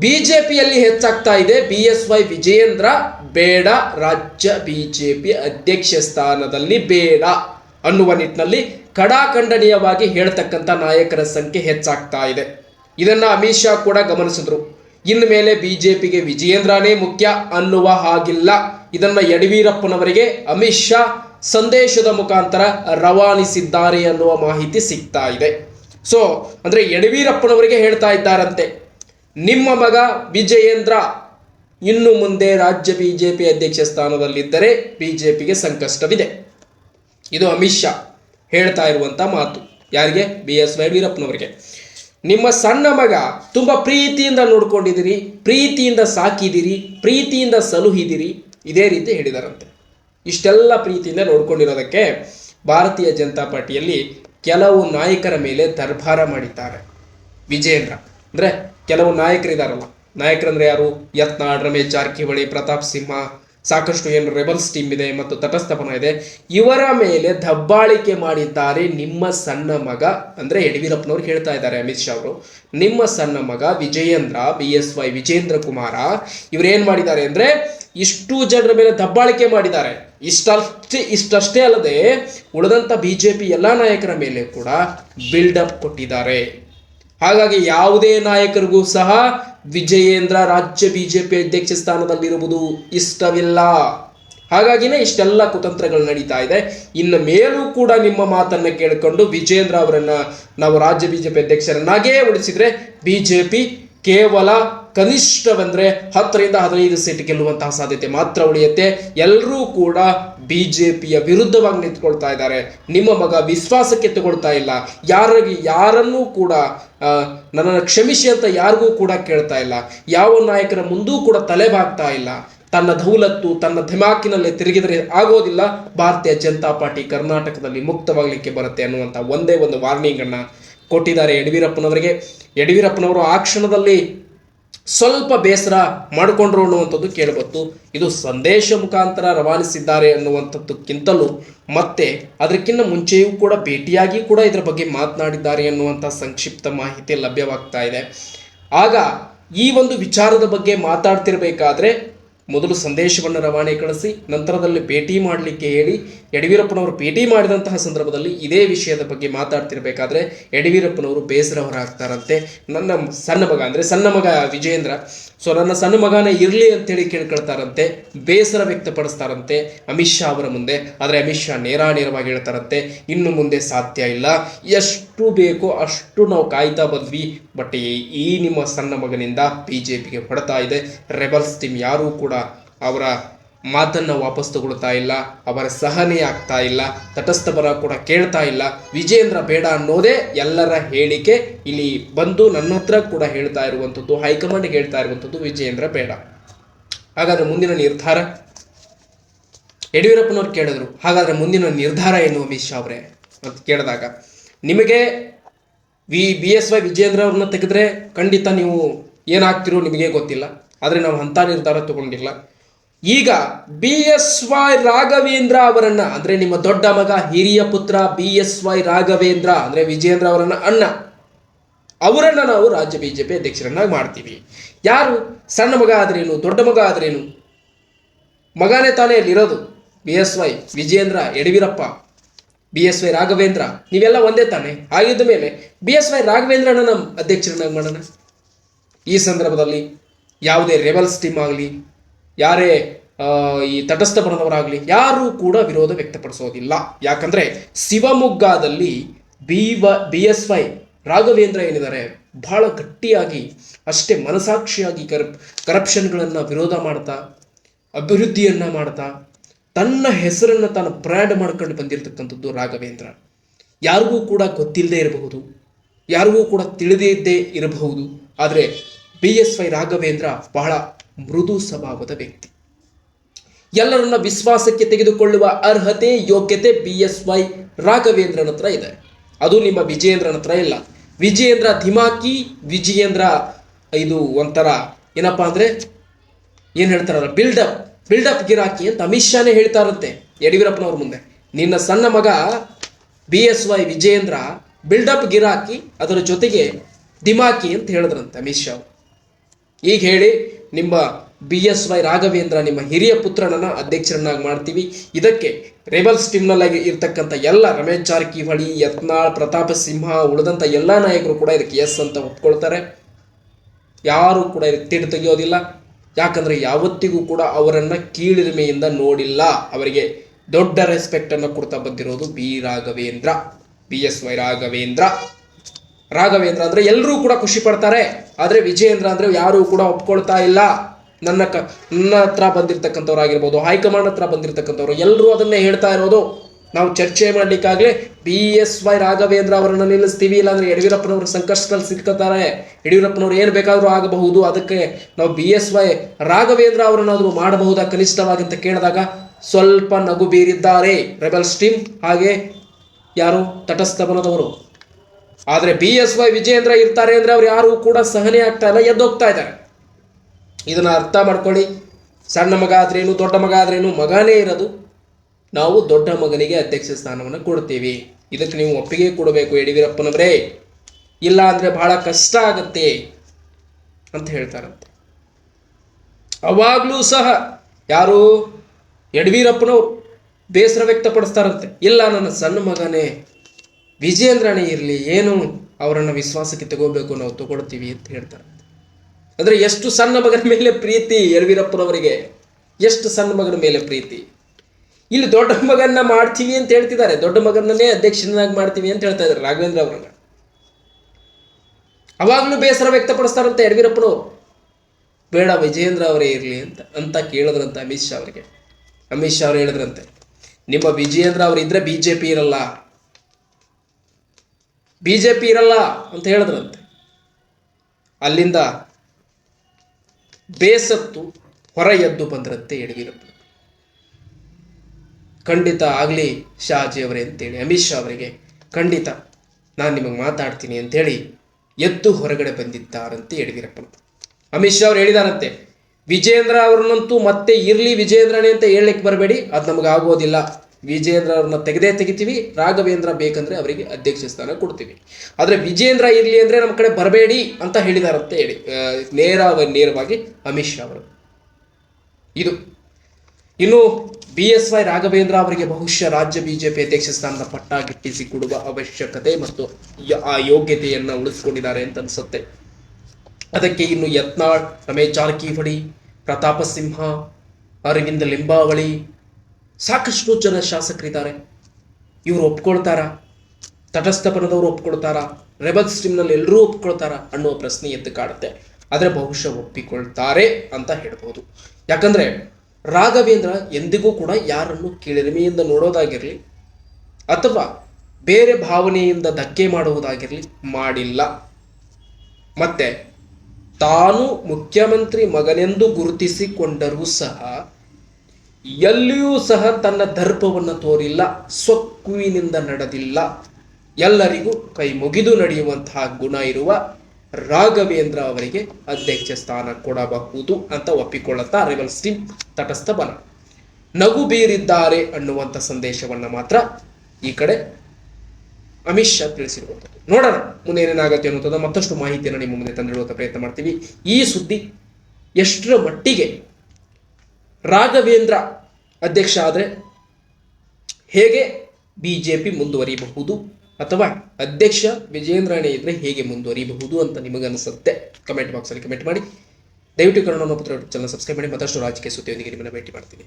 ಬಿಜೆಪಿಯಲ್ಲಿ ಹೆಚ್ಚಾಗ್ತಾ ಇದೆ. ಬಿ ಎಸ್ ವೈ ವಿಜಯೇಂದ್ರ, ಬೇಡ, ರಾಜ್ಯ ಬಿಜೆಪಿ ಅಧ್ಯಕ್ಷ ಸ್ಥಾನದಲ್ಲಿ ಬೇಡ ಅನ್ನುವ ನಿಟ್ಟಿನಲ್ಲಿ ಕಡಾಖಂಡನೀಯವಾಗಿ ಹೇಳ್ತಕ್ಕಂಥ ನಾಯಕರ ಸಂಖ್ಯೆ ಹೆಚ್ಚಾಗ್ತಾ ಇದೆ. ಇದನ್ನು ಅಮಿತ್ ಶಾ ಕೂಡ ಗಮನಿಸಿದ್ರು. ಇನ್ನು ಮೇಲೆ ಬಿಜೆಪಿಗೆ ವಿಜಯೇಂದ್ರನೇ ಮುಖ್ಯ ಅನ್ನುವ ಹಾಗಿಲ್ಲ. ಇದನ್ನು ಯಡಿಯೂರಪ್ಪನವರಿಗೆ ಅಮಿತ್ ಶಾ ಸಂದೇಶದ ಮುಖಾಂತರ ರವಾನಿಸಿದ್ದಾರೆ ಅನ್ನುವ ಮಾಹಿತಿ ಸಿಗ್ತಾ ಇದೆ. ಸೊ ಅಂದ್ರೆ ಯಡಿಯೂರಪ್ಪನವರಿಗೆ ಹೇಳ್ತಾ ಇದ್ದಾರಂತೆ. ನಿಮ್ಮ ಮಗ ವಿಜಯೇಂದ್ರ ಇನ್ನು ಮುಂದೆ ರಾಜ್ಯ ಬಿಜೆಪಿ ಅಧ್ಯಕ್ಷ ಸ್ಥಾನದಲ್ಲಿದ್ದರೆ ಬಿಜೆಪಿಗೆ ಸಂಕಷ್ಟವಿದೆ. ಇದು ಅಮಿತ್ ಶಾ ಹೇಳ್ತಾ ಇರುವಂತ ಮಾತು. ಯಾರಿಗೆ? ಬಿ ಎಸ್ ಯಡಿಯೂರಪ್ಪನವರಿಗೆ ನಿಮ್ಮ ಸಣ್ಣ ಮಗ ತುಂಬ ಪ್ರೀತಿಯಿಂದ ನೋಡ್ಕೊಂಡಿದ್ದೀರಿ, ಪ್ರೀತಿಯಿಂದ ಸಾಕಿದಿರಿ ಪ್ರೀತಿಯಿಂದ ಸಲುಹಿದಿರಿ ಇದೇ ರೀತಿ ಹೇಳಿದಾರಂತೆ. ಇಷ್ಟೆಲ್ಲ ಪ್ರೀತಿಯಿಂದ ನೋಡ್ಕೊಂಡಿರೋದಕ್ಕೆ ಭಾರತೀಯ ಜನತಾ ಪಾರ್ಟಿಯಲ್ಲಿ ಕೆಲವು ನಾಯಕರ ಮೇಲೆ ದರ್ಬಾರ ಮಾಡಿದ್ದಾರೆ ವಿಜಯೇಂದ್ರ. ಅಂದ್ರೆ ಕೆಲವು ನಾಯಕರಿದಾರಲ್ಲ. ನಾಯಕರಂದ್ರೆ ಯಾರು? ಯತ್ನಾಳ್, ರಮೇಶ್, ಜಾರಕಿಹೊಳಿ, ಪ್ರತಾಪ್ ಸಿಂಹ, ಸಾಕಷ್ಟು ಏನು ರೆಬಲ್ಸ್ ಟೀಮ್ ಇದೆ ಮತ್ತು ತಟಸ್ಥಪನ ಇದೆ. ಇವರ ಮೇಲೆ ದಬ್ಬಾಳಿಕೆ ಮಾಡಿದ್ದಾರೆ ನಿಮ್ಮ ಸಣ್ಣ ಮಗ ಅಂದ್ರೆ ಯಡಿಯೂರಪ್ಪನವ್ರು ಹೇಳ್ತಾ ಇದ್ದಾರೆ ಅಮಿತ್ ಶಾ ಅವರು. ನಿಮ್ಮ ಸಣ್ಣ ಮಗ Vijayendra, B S Y Vijayendra Kumara ಇವ್ರೇನ್ ಮಾಡಿದ್ದಾರೆ ಅಂದ್ರೆ ಇಷ್ಟು ಜನರ ಮೇಲೆ ದಬ್ಬಾಳಿಕೆ ಮಾಡಿದ್ದಾರೆ. ಇಷ್ಟಷ್ಟೇ ಇಷ್ಟಷ್ಟೇ ಅಲ್ಲದೆ ಉಳಿದಂತ ಬಿಜೆಪಿ ಎಲ್ಲಾ ನಾಯಕರ ಮೇಲೆ ಕೂಡ ಬಿಲ್ಡಪ್ ಕೊಟ್ಟಿದ್ದಾರೆ. ಹಾಗಾಗಿ ಯಾವುದೇ ನಾಯಕರಿಗೂ ಸಹ ವಿಜಯೇಂದ್ರ ರಾಜ್ಯ ಬಿಜೆಪಿ ಅಧ್ಯಕ್ಷ ಸ್ಥಾನದಲ್ಲಿರುವುದು ಇಷ್ಟವಿಲ್ಲ. ಹಾಗಾಗಿನೇ ಇಷ್ಟೆಲ್ಲ ಕುತಂತ್ರಗಳು ನಡೀತಾ ಇದೆ. ಇನ್ನು ಮೇಲೂ ಕೂಡ ನಿಮ್ಮ ಮಾತನ್ನ ಕೇಳಿಕೊಂಡು ವಿಜಯೇಂದ್ರ ಅವರನ್ನು ನಾವು ರಾಜ್ಯ ಬಿಜೆಪಿ ಅಧ್ಯಕ್ಷರನ್ನಾಗೇ ಉಳಿಸಿದ್ರೆ ಬಿಜೆಪಿ ಕೇವಲ ಕನಿಷ್ಠವೆಂದ್ರೆ ಹತ್ತರಿಂದ ಹದಿನೈದು ಸೀಟ್ ಗೆಲ್ಲುವಂತಹ ಸಾಧ್ಯತೆ ಮಾತ್ರ ಉಳಿಯುತ್ತೆ. ಎಲ್ಲರೂ ಕೂಡ ಬಿಜೆಪಿಯ ವಿರುದ್ಧವಾಗಿ ನಿಂತ್ಕೊಳ್ತಾ ಇದ್ದಾರೆ. ನಿಮ್ಮ ಮಗ ವಿಶ್ವಾಸಕ್ಕೆ ತಗೊಳ್ತಾ ಇಲ್ಲ. ಯಾರಿಗೆ, ಯಾರನ್ನೂ ಕೂಡ ನನ್ನನ್ನು ಕ್ಷಮಿಸಿ ಅಂತ ಯಾರಿಗೂ ಕೂಡ ಕೇಳ್ತಾ ಇಲ್ಲ. ಯಾವ ನಾಯಕರ ಮುಂದೂ ಕೂಡ ತಲೆ ಬಾಗ್ತಾ ಇಲ್ಲ. ತನ್ನ ಧೌಲತ್ತು, ತನ್ನ ಧಮಾಕಿನಲ್ಲಿ ತಿರುಗಿದರೆ ಆಗೋದಿಲ್ಲ. ಭಾರತೀಯ ಜನತಾ ಪಾರ್ಟಿ ಕರ್ನಾಟಕದಲ್ಲಿ ಮುಕ್ತವಾಗಲಿಕ್ಕೆ ಬರುತ್ತೆ ಅನ್ನುವಂಥ ಒಂದೇ ಒಂದು ವಾರ್ನಿಂಗ್ ಅನ್ನ ಕೊಟ್ಟಿದ್ದಾರೆ ಯಡಿಯೂರಪ್ಪನವರಿಗೆ. ಯಡಿಯೂರಪ್ಪನವರು ಆ ಕ್ಷಣದಲ್ಲಿ ಸ್ವಲ್ಪ ಬೇಸರ ಮಾಡಿಕೊಂಡ್ರು ಅನ್ನುವಂಥದ್ದು ಕೇಳಬತ್ತು. ಇದು ಸಂದೇಶ ಮುಖಾಂತರ ರವಾನಿಸಿದ್ದಾರೆ ಅನ್ನುವಂಥದ್ದಕ್ಕಿಂತಲೂ ಮತ್ತೆ ಅದಕ್ಕಿಂತ ಮುಂಚೆಯೂ ಕೂಡ ಭೇಟಿಯಾಗಿ ಕೂಡ ಇದರ ಬಗ್ಗೆ ಮಾತನಾಡಿದ್ದಾರೆ ಅನ್ನುವಂಥ ಸಂಕ್ಷಿಪ್ತ ಮಾಹಿತಿ ಲಭ್ಯವಾಗ್ತಾ ಇದೆ. ಆಗ ಈ ಒಂದು ವಿಚಾರದ ಬಗ್ಗೆ ಮಾತಾಡ್ತಿರ್ಬೇಕಾದ್ರೆ ಮೊದಲು ಸಂದೇಶವನ್ನು ರವಾನೆ ಕಳಿಸಿ, ನಂತರದಲ್ಲಿ ಭೇಟಿ ಮಾಡಲಿಕ್ಕೆ ಹೇಳಿ, ಯಡಿಯೂರಪ್ಪನವರು ಭೇಟಿ ಮಾಡಿದಂತಹ ಸಂದರ್ಭದಲ್ಲಿ ಇದೇ ವಿಷಯದ ಬಗ್ಗೆ ಮಾತಾಡ್ತಿರಬೇಕಾದ್ರೆ, ಯಡಿಯೂರಪ್ಪನವರು ಬೇಸರವರಾಗ್ತಾರಂತೆ. ನನ್ನ ಸಣ್ಣ ಮಗ ಅಂದರೆ ಸಣ್ಣ ಮಗ ವಿಜೇಂದ್ರ ಸೊ ನನ್ನ ಸಣ್ಣ ಮಗನೇ ಇರಲಿ ಅಂತೇಳಿ ಕೇಳ್ಕೊಳ್ತಾರಂತೆ, ಬೇಸರ ವ್ಯಕ್ತಪಡಿಸ್ತಾರಂತೆ ಅಮಿತ್ ಶಾ ಅವರ ಮುಂದೆ. ಆದರೆ ಅಮಿತ್ ಶಾ ನೇರ ನೇರವಾಗಿ ಹೇಳ್ತಾರಂತೆ, ಇನ್ನು ಮುಂದೆ ಸಾಧ್ಯ ಇಲ್ಲ. ಎಷ್ಟು ಬೇಕೋ ಅಷ್ಟು ನಾವು ಕಾಯ್ತಾ ಬಂದ್ವಿ. ಬಟ್ ಈ- ನಿಮ್ಮ ಸಣ್ಣ ಮಗನಿಂದ ಬಿ ಜೆ ಪಿಗೆ ಹೊಡೆತಾ ಇದೆ. ರೆಬಲ್ಸ್ ಟೀಮ್ ಯಾರೂ ಕೂಡ ಅವರ ಮಾತನ್ನು ವಾಪಸ್ ತಗೊಳ್ತಾ ಇಲ್ಲ. ಅವರ ಸಹನೆ ಆಗ್ತಾ ಇಲ್ಲ. ತಟಸ್ಥ ಬರ ಕೂಡ ಕೇಳ್ತಾ ಇಲ್ಲ. ವಿಜೇಂದ್ರ ಬೇಡ ಅನ್ನೋದೇ ಎಲ್ಲರ ಹೇಳಿಕೆ. ಇಲ್ಲಿ ಬಂದು ನನ್ನ ಹತ್ರ ಕೂಡ ಹೇಳ್ತಾ ಇರುವಂಥದ್ದು, ಹೈಕಮಾಂಡ್ ಹೇಳ್ತಾ ಇರುವಂಥದ್ದು ವಿಜೇಂದ್ರ ಬೇಡ. ಹಾಗಾದ್ರೆ ಮುಂದಿನ ನಿರ್ಧಾರ? ಯಡಿಯೂರಪ್ಪನವ್ರು ಕೇಳಿದ್ರು. ಹಾಗಾದ್ರೆ ಮುಂದಿನ ನಿರ್ಧಾರ ಏನು ಅಮಿತ್ ಶಾ ಅವರೇ? ಅಂತ ಕೇಳಿದಾಗ ನಿಮಗೆ V, B S Y Vijayendra ಅವ್ರನ್ನ ತೆಗೆದ್ರೆ ಖಂಡಿತ ನೀವು ಏನಾಗ್ತಿರೋ ನಿಮಗೆ ಗೊತ್ತಿಲ್ಲ. ಆದರೆ ನಾವು ಅಂಥ ನಿರ್ಧಾರ ತಗೊಂಡಿಲ್ಲ. ಈಗ ಬಿ ಎಸ್ ವೈ ರಾಘವೇಂದ್ರ ಅವರನ್ನ, ಅಂದರೆ ನಿಮ್ಮ ದೊಡ್ಡ ಮಗ, ಹಿರಿಯ ಪುತ್ರ ಬಿ ಎಸ್ ವೈ ರಾಘವೇಂದ್ರ, ಅಂದರೆ ವಿಜೇಂದ್ರ ಅವರನ್ನ ಅಣ್ಣ, ಅವರನ್ನ ನಾವು ರಾಜ್ಯ ಬಿ ಜೆ ಪಿ ಅಧ್ಯಕ್ಷರನ್ನಾಗಿ ಮಾಡ್ತೀವಿ. ಯಾರು? ಸಣ್ಣ ಮಗ ಆದ್ರೇನು? ದೊಡ್ಡ ಮಗ ಆದ್ರೇನು? ಮಗನೇ ತಾನೇ ಅಲ್ಲಿರೋದು. B S Y Vijayendra Yediyurappa. B S Y Raghavendra, ನೀವೆಲ್ಲ ಒಂದೇ ತಾನೆ. ಆಗಿದ್ದ ಮೇಲೆ ಬಿ ಎಸ್ ವೈ ರಾಘವೇಂದ್ರನ ನಮ್ಮ ಅಧ್ಯಕ್ಷರನ್ನಾಗಿ ಮಾಡೋಣ. ಈ ಸಂದರ್ಭದಲ್ಲಿ ಯಾವುದೇ ರೆಬಲ್ಸ್ ಟೀಮ್ ಆಗಲಿ, ಯಾರೇ ಈ ತಟಸ್ಥ ಬಣದವರಾಗಲಿ ಯಾರೂ ಕೂಡ ವಿರೋಧ ವ್ಯಕ್ತಪಡಿಸೋದಿಲ್ಲ. ಯಾಕಂದರೆ ಶಿವಮೊಗ್ಗದಲ್ಲಿ ಬಿ ವ ಬಿ ಎಸ್ ವೈ ರಾಘವೇಂದ್ರ ಏನಿದ್ದಾರೆ, ಬಹಳ ಗಟ್ಟಿಯಾಗಿ, ಅಷ್ಟೇ ಮನಸಾಕ್ಷಿಯಾಗಿ ಕರಪ್ ಕರಪ್ಷನ್ಗಳನ್ನು ವಿರೋಧ ಮಾಡ್ತಾ, ಅಭಿವೃದ್ಧಿಯನ್ನು ಮಾಡ್ತಾ ತನ್ನ ಹೆಸರನ್ನು ತಾನು ಪ್ರಯಾಣ ಮಾಡ್ಕೊಂಡು ಬಂದಿರತಕ್ಕಂಥದ್ದು ರಾಘವೇಂದ್ರ. ಯಾರಿಗೂ ಕೂಡ ಗೊತ್ತಿಲ್ಲದೆ ಇರಬಹುದು. ಯಾರಿಗೂ ಕೂಡ ತಿಳಿದೇ ಇದ್ದೇ ಇರಬಹುದು. ಆದರೆ ಬಿ ಎಸ್ ವೈ ರಾಘವೇಂದ್ರ ಬಹಳ ಮೃದು ಸ್ವಭಾವದ ವ್ಯಕ್ತಿ. ಎಲ್ಲರನ್ನ ವಿಶ್ವಾಸಕ್ಕೆ ತೆಗೆದುಕೊಳ್ಳುವ ಅರ್ಹತೆ, ಯೋಗ್ಯತೆ ಬಿ ಎಸ್ ವೈ ರಾಘವೇಂದ್ರನ ಹತ್ರ ಇದೆ. ಅದು ನಿಮ್ಮ ವಿಜಯೇಂದ್ರನ ಹತ್ರ ಇಲ್ಲ. ವಿಜಯೇಂದ್ರ ಧಿಮಾಕಿ, ವಿಜಯೇಂದ್ರ ಇದು ಒಂಥರ ಏನಪ್ಪಾ ಅಂದ್ರೆ ಏನ್ ಹೇಳ್ತಾರಲ್ಲ ಬಿಲ್ಡಪ್ ಬಿಲ್ಡಪ್ ಗಿರಾಕಿ ಅಂತ ಅಮಿತ್ ಶಾನೇ ಹೇಳ್ತಾ ಇರುತ್ತೆ ಯಡಿಯೂರಪ್ಪನವ್ರ ಮುಂದೆ. ನಿನ್ನ ಸಣ್ಣ ಮಗ B S Y Vijayendra buildup ಗಿರಾಕಿ ಅದರ ಜೊತೆಗೆ ದಿಮಾಕಿ ಅಂತ ಹೇಳಿದ್ರಂತೆ ಅಮಿತ್ ಶಾ. ಈಗ ಹೇಳಿ, ನಿಮ್ಮ ಬಿ ಎಸ್ ವೈ ರಾಘವೇಂದ್ರ, ನಿಮ್ಮ ಹಿರಿಯ ಪುತ್ರನನ್ನ ಅಧ್ಯಕ್ಷರನ್ನಾಗಿ ಮಾಡ್ತೀವಿ. ಇದಕ್ಕೆ ರೆಬಲ್ಸ್ ಟೀಮ್ನಲ್ಲಿ ಇರ್ತಕ್ಕಂಥ ಎಲ್ಲ ರಮೇಶ್ ಜಾರಕಿಹೊಳಿ, ಯತ್ನಾಳ್, ಪ್ರತಾಪ ಸಿಂಹ, ಉಳಿದಂಥ ಎಲ್ಲ ನಾಯಕರು ಕೂಡ ಇದಕ್ಕೆ ಎಸ್ ಅಂತ ಒಪ್ಕೊಳ್ತಾರೆ. ಯಾರು ಕೂಡ ಇದಕ್ಕೆ ತಿರು ತೆಗೆಯೋದಿಲ್ಲ. ಯಾಕಂದ್ರೆ ಯಾವತ್ತಿಗೂ ಕೂಡ ಅವರನ್ನು ಕೀಳಿರಿಮೆಯಿಂದ ನೋಡಿಲ್ಲ. ಅವರಿಗೆ ದೊಡ್ಡ ರೆಸ್ಪೆಕ್ಟನ್ನು ಕೊಡ್ತಾ ಬಂದಿರೋದು B Raghavendra, B S Y Raghavendra. Raghavendra ಅಂದ್ರೆ ಎಲ್ಲರೂ ಕೂಡ ಖುಷಿ ಪಡ್ತಾರೆ. ಆದ್ರೆ ವಿಜಯೇಂದ್ರ ಅಂದ್ರೆ ಯಾರೂ ಕೂಡ ಒಪ್ಕೊಳ್ತಾ ಇಲ್ಲ. ನನ್ನ ಕ ನನ್ನ ಹತ್ರ ಬಂದಿರತಕ್ಕಂಥವ್ರು ಆಗಿರ್ಬೋದು, ಹೈಕಮಾಂಡ್ ಹತ್ರ ಬಂದಿರತಕ್ಕಂಥವ್ರು ಎಲ್ಲರೂ ಅದನ್ನೇ ಹೇಳ್ತಾ ಇರೋದು. ನಾವು ಚರ್ಚೆ ಮಾಡ್ಲಿಕ್ಕಾಗ್ಲೇ ಬಿ ಎಸ್ ವೈ ರಾಘವೇಂದ್ರ ಅವರನ್ನು ನಿಲ್ಲಿಸ್ತೀವಿ, ಇಲ್ಲಾಂದ್ರೆ ಯಡಿಯೂರಪ್ಪನವರು ಸಂಕಷ್ಟದಲ್ಲಿ ಸಿಕ್ಕತ್ತಾರೆ ಯಡಿಯೂರಪ್ಪನವ್ರು ಏನು ಬೇಕಾದರೂ ಆಗಬಹುದು. ಅದಕ್ಕೆ ನಾವು ಬಿ ಎಸ್ ವೈ ರಾಘವೇಂದ್ರ ಅವರನ್ನಾದರೂ ಮಾಡಬಹುದಾ ಕನಿಷ್ಠವಾಗಿ ಅಂತ ಕೇಳಿದಾಗ ಸ್ವಲ್ಪ ನಗು ಬೀರಿದ್ದಾರೆ ರೆಬಲ್ ಟೀಮ್. ಹಾಗೆ ಯಾರು? ತಟಸ್ಥ ಬಲದವರು ಆದ್ರೆ ಬಿ ಎಸ್ ವೈ ವಿಜಯೇಂದ್ರ ಇರ್ತಾರೆ ಅಂದ್ರೆ ಅವ್ರು ಯಾರು ಕೂಡ ಸಹನೆ ಆಗ್ತಾ ಇಲ್ಲ, ಎದ್ದೋಗ್ತಾ ಇದ್ದಾರೆ. ಇದನ್ನು ಅರ್ಥ ಮಾಡ್ಕೊಳ್ಳಿ. ಸಣ್ಣ ಮಗ ಆದ್ರೇನು, ದೊಡ್ಡ ಮಗ ಆದ್ರೇನು ಮಗನೇ ಇರೋದು. ನಾವು ದೊಡ್ಡ ಮಗನಿಗೆ ಅಧ್ಯಕ್ಷ ಸ್ಥಾನವನ್ನು ಕೊಡ್ತೀವಿ ಇದಕ್ಕೆ ನೀವು ಒಪ್ಪಿಗೆ ಕೊಡಬೇಕು ಯಡಿಯೂರಪ್ಪನವರೇ. ಇಲ್ಲ ಅಂದ್ರೆ ಬಹಳ ಕಷ್ಟ ಆಗತ್ತೆ ಅಂತ ಹೇಳ್ತಾರಂತೆ. ಅವಾಗಲೂ ಸಹ ಯಾರು? ಯಡವೀರಪ್ಪನವ್ರು ಬೇಸರ ವ್ಯಕ್ತಪಡಿಸ್ತಾರಂತೆ. ಇಲ್ಲ, ನನ್ನ ಸಣ್ಣ ಮಗನೇ, ವಿಜಯೇಂದ್ರನೇ ಇರಲಿ, ಏನು ಅವರನ್ನು ವಿಶ್ವಾಸಕ್ಕೆ ತಗೋಬೇಕು ನಾವು ತಗೊಳ್ತೀವಿ ಅಂತ ಹೇಳ್ತಾರೆ ಅಂದ್ರೆ ಎಷ್ಟು ಸಣ್ಣ ಮಗನ ಮೇಲೆ ಪ್ರೀತಿ ಯಡಿಯೂರಪ್ಪನವರಿಗೆ? ಎಷ್ಟು ಸಣ್ಣ ಮಗನ ಮೇಲೆ ಪ್ರೀತಿ? ಇಲ್ಲಿ ದೊಡ್ಡ ಮಗನ್ನ ಮಾಡ್ತೀವಿ ಅಂತ ಹೇಳ್ತಿದ್ದಾರೆ. ದೊಡ್ಡ ಮಗನನ್ನೇ ಅಧ್ಯಕ್ಷನಾಗಿ ಮಾಡ್ತೀವಿ ಅಂತ ಹೇಳ್ತಾ ಇದ್ದಾರೆ ರಾಘವೇಂದ್ರ ಅವರನ್ನ. ಅವಾಗಲೂ ಬೇಸರ ವ್ಯಕ್ತಪಡಿಸ್ತಾರಂತೆ ಯಡಿಯೂರಪ್ಪನವರು. ಬೇಡ, ವಿಜಯೇಂದ್ರ ಅವರೇ ಇರಲಿ ಅಂತ ಅಂತ ಕೇಳಿದ್ರಂತೆ ಅಮಿತ್ ಶಾ ಅವರಿಗೆ. ಅಮಿತ್ ಶಾ ಅವರು ಹೇಳಿದ್ರಂತೆ. ನಿಮ್ಮ ವಿಜಯೇಂದ್ರ ಅವರು ಇದ್ರೆ ಬಿ ಜೆ ಪಿ ಇರಲ್ಲ. ಬಿ ಜೆ ಪಿ ಇರಲ್ಲ ಅಂತ ಹೇಳಿದ್ರಂತೆ. ಅಲ್ಲಿಂದ ಬೇಸತ್ತು ಹೊರ ಎದ್ದು ಬಂದ್ರಂತೆ ಯಡಿಯೂರಪ್ಪ. ಖಂಡಿತ ಆಗಲಿ ಶಾಜಿ ಅವರೇ ಅಂತೇಳಿ, ಅಮಿತ್ ಶಾ ಅವರಿಗೆ ಖಂಡಿತ ನಾನು ನಿಮಗೆ ಮಾತಾಡ್ತೀನಿ ಅಂತೇಳಿ ಎದ್ದು ಹೊರಗಡೆ ಬಂದಿದ್ದಾರಂತೆ ಯಡಿಯೂರಪ್ಪನ ಅಮಿತ್ ಶಾ ಅವ್ರು ಹೇಳಿದಾರಂತೆ, ವಿಜೇಂದ್ರ ಅವ್ರನ್ನಂತೂ ಮತ್ತೆ ಇರಲಿ ವಿಜೇಂದ್ರನೇ ಅಂತ ಹೇಳಲಿಕ್ಕೆ ಬರಬೇಡಿ, ಅದು ನಮಗೆ ಆಗೋದಿಲ್ಲ. ವಿಜೇಂದ್ರ ಅವ್ರನ್ನ ತೆಗೆದೇ ತೆಗಿತೀವಿ, ರಾಘವೇಂದ್ರ ಬೇಕಂದ್ರೆ ಅವರಿಗೆ ಅಧ್ಯಕ್ಷ ಸ್ಥಾನ ಕೊಡ್ತೀವಿ. ಆದರೆ ವಿಜೇಂದ್ರ ಇರಲಿ ಅಂದರೆ ನಮ್ಮ ಕಡೆ ಬರಬೇಡಿ ಅಂತ ಹೇಳಿದಾರಂತೆ ಹೇಳಿ ನೇರ ನೇರವಾಗಿ ಅಮಿತ್ ಶಾ ಅವರು. ಇದು. ಇನ್ನು ಬಿ ಎಸ್ ವೈ ರಾಘವೇಂದ್ರ ಅವರಿಗೆ ಬಹುಶಃ ರಾಜ್ಯ ಬಿಜೆಪಿ ಅಧ್ಯಕ್ಷ ಸ್ಥಾನದ ಪಟ್ಟ ಗಿಟ್ಟಿಸಿಕೊಡುವ ಅವಶ್ಯಕತೆ ಮತ್ತು ಆ ಯೋಗ್ಯತೆಯನ್ನ ಉಳಿಸಿಕೊಂಡಿದ್ದಾರೆ ಅಂತ ಅನ್ಸುತ್ತೆ. ಅದಕ್ಕೆ ಇನ್ನು ಯತ್ನಾಳ್, ರಮೇಶ್ ಜಾರಕಿಹೊಳಿ, ಪ್ರತಾಪ ಸಿಂಹ, ಅರವಿಂದ ಲಿಂಬಾವಳಿ ಸಾಕಷ್ಟು ಜನ ಶಾಸಕರಿದ್ದಾರೆ. ಇವರು ಒಪ್ಕೊಳ್ತಾರಾ? ತಟಸ್ಥಪನದವರು ಒಪ್ಕೊಳ್ತಾರ? ರೆಬಲ್ ರೆಬಲ್ಸ್ ಟೀಮ್ನಲ್ಲಿ ಎಲ್ಲರೂ ಒಪ್ಕೊಳ್ತಾರಾ ಅನ್ನುವ ಪ್ರಶ್ನೆ ಎದ್ದು ಕಾಡುತ್ತೆ. ಆದರೆ ಬಹುಶಃ ಒಪ್ಪಿಕೊಳ್ತಾರೆ ಅಂತ ಹೇಳ್ಬೋದು. ಯಾಕಂದ್ರೆ ರಾಘವೇಂದ್ರ ಎಂದಿಗೂ ಕೂಡ ಯಾರನ್ನು ಕೀಳಿರಿಮೆಯಿಂದ ನೋಡೋದಾಗಿರಲಿ, ಅಥವಾ ಬೇರೆ ಭಾವನೆಯಿಂದ ಧಕ್ಕೆ ಮಾಡುವುದಾಗಿರಲಿ ಮಾಡಿಲ್ಲ. ಮತ್ತೆ ತಾನು ಮುಖ್ಯಮಂತ್ರಿ ಮಗನೆಂದು ಗುರುತಿಸಿಕೊಂಡರೂ ಸಹ ಎಲ್ಲಿಯೂ ಸಹ ತನ್ನ ದರ್ಪವನ್ನು ತೋರಿಲ್ಲ ಸೊಕ್ಕುವಿನಿಂದ ನಡೆದಿಲ್ಲ. ಎಲ್ಲರಿಗೂ ಕೈ ಮುಗಿದು ನಡೆಯುವಂತಹ ಗುಣ ಇರುವ ರಾಘವೇಂದ್ರ ಅವರಿಗೆ ಅಧ್ಯಕ್ಷ ಸ್ಥಾನ ಕೊಡಬಹುದು ಅಂತ ಒಪ್ಪಿಕೊಳ್ಳುತ್ತಾ ರೆಬಲ್ಸ್ ಟೀಮ್ ತಟಸ್ಥ ಬಲ. ನಗು ಬೀರಿದ್ದಾರೆ ಅನ್ನುವಂಥ ಸಂದೇಶವನ್ನ ಮಾತ್ರ ಈ ಕಡೆ ಅಮಿತ್ ಶಾ ತಿಳಿಸಿರುವಂಥದ್ದು ನೋಡೋಣ ಮುಂದೆ ಏನೇನಾಗುತ್ತೆ ಅನ್ನುವಂಥದ್ದು. ಮತ್ತಷ್ಟು ಮಾಹಿತಿಯನ್ನು ನಿಮ್ಮ ಮುಂದೆ ತಂದಿಡುವಂಥ ಪ್ರಯತ್ನ ಮಾಡ್ತೀವಿ. ಈ ಸುದ್ದಿ ಎಷ್ಟರ ಮಟ್ಟಿಗೆ ರಾಘವೇಂದ್ರ ಅಧ್ಯಕ್ಷ ಆದರೆ ಹೇಗೆ ಬಿ ಜೆ ಪಿ ಮುಂದುವರಿಯಬಹುದು ಅಥವಾ ಅಧ್ಯಕ್ಷ ವಿಜೇಂದ್ರನೇ ಇದ್ರೆ ಹೇಗೆ ಮುಂದುವರಿಯಬಹುದು ಅಂತ ನಿಮಗನ್ನಿಸುತ್ತೆ? ಕಮೆಂಟ್ ಬಾಕ್ಸಲ್ಲಿ ಕಮೆಂಟ್ ಮಾಡಿ. ದಯವಿಟ್ಟು ಕನ್ನಡ ಪತ್ರ ಚಾನಲ್ ಸಬ್ಸ್ಕ್ರೈಬ್ ಮಾಡಿ. ಮತ್ತಷ್ಟು ರಾಜಕೀಯ ಸುದ್ದಿಯೊಂದಿಗೆ ನಿಮ್ಮನ್ನು ಭೇಟಿ ಮಾಡ್ತೀನಿ.